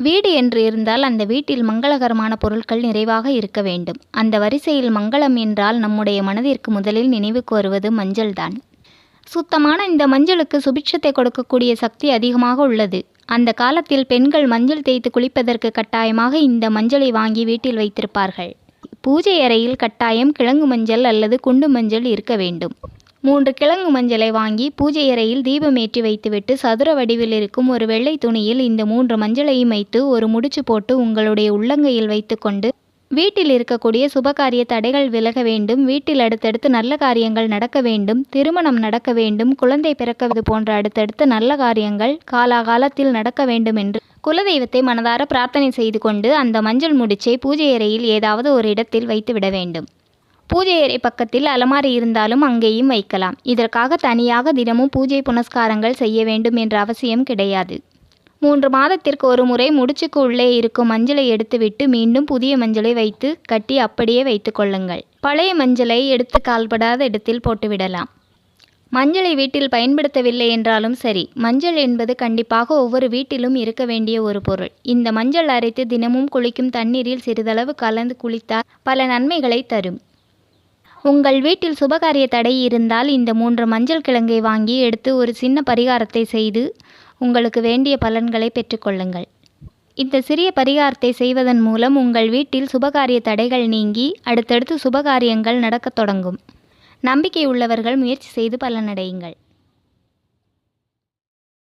வீடு என்று இருந்தால் அந்த வீட்டில் மங்களகரமான பொருட்கள் நிறைவாக இருக்க வேண்டும். அந்த வரிசையில் மங்களம் என்றால் நம்முடைய மனதிற்கு முதலில் நினைவுக்கு வருவது மஞ்சள்தான். சுத்தமான இந்த மஞ்சளுக்கு சுபிட்சத்தை கொடுக்கக்கூடிய சக்தி அதிகமாக உள்ளது. அந்த காலத்தில் பெண்கள் மஞ்சள் தேய்த்து குளிப்பதற்கு கட்டாயமாக இந்த மஞ்சளை வாங்கி வீட்டில் வைத்திருப்பார்கள். பூஜை அறையில் கட்டாயம் கிழங்கு மஞ்சள் அல்லது குண்டு மஞ்சள் இருக்க வேண்டும். மூன்று கிழங்கு மஞ்சளை வாங்கி பூஜை அறையில் தீபமேற்றி வைத்துவிட்டு சதுர வடிவில் இருக்கும் ஒரு வெள்ளை துணியில் இந்த மூன்று மஞ்சளையும் வைத்து ஒரு முடிச்சு போட்டு உங்களுடைய உள்ளங்கையில் வைத்துக்கொண்டு வீட்டில் இருக்கக்கூடிய சுபகாரிய தடைகள் விலக வேண்டும். வீட்டில் அடுத்தடுத்து நல்ல காரியங்கள் நடக்க வேண்டும். திருமணம் நடக்க வேண்டும். குழந்தை பிறக்கவது போன்ற அடுத்தடுத்து நல்ல காரியங்கள் காலாகாலத்தில் நடக்க வேண்டும் என்று குலதெய்வத்தை மனதார பிரார்த்தனை செய்து கொண்டு அந்த மஞ்சள் முடிச்சை பூஜை அறையில் ஏதாவது ஒரு இடத்தில் வைத்து விட வேண்டும். பூஜை அறை பக்கத்தில் அலமாரி இருந்தாலும் அங்கேயும் வைக்கலாம். இதற்காக தனியாக தினமும் பூஜை புனஸ்காரங்கள் செய்ய வேண்டும் என்ற அவசியம் கிடையாது. மூன்று மாதத்திற்கு ஒரு முறை முடிச்சுக்கு உள்ளே இருக்கும் மஞ்சளை எடுத்துவிட்டு மீண்டும் புதிய மஞ்சளை வைத்து கட்டி அப்படியே வைத்து கொள்ளுங்கள். பழைய மஞ்சளை எடுத்து கால்படாத இடத்தில் போட்டுவிடலாம். மஞ்சளை வீட்டில் பயன்படுத்தவில்லை என்றாலும் சரி மஞ்சள் என்பது கண்டிப்பாக ஒவ்வொரு வீட்டிலும் இருக்க வேண்டிய ஒரு பொருள். இந்த மஞ்சள் அரைத்து தினமும் குளிக்கும் தண்ணீரில் சிறிதளவு கலந்து குளித்தால் பல நன்மைகளை தரும். உங்கள் வீட்டில் சுபகாரிய தடை இருந்தால் இந்த மூன்று மஞ்சள் கிழங்கை வாங்கி எடுத்து ஒரு சின்ன பரிகாரத்தை செய்து உங்களுக்கு வேண்டிய பலன்களை பெற்றுக்கொள்ளுங்கள். இந்த சிறிய பரிகாரத்தை செய்வதன் மூலம் உங்கள் வீட்டில் சுபகாரிய தடைகள் நீங்கி அடுத்தடுத்து சுபகாரியங்கள் நடக்கத் தொடங்கும். நம்பிக்கை உள்ளவர்கள் முயற்சி செய்து பலனடையுங்கள்.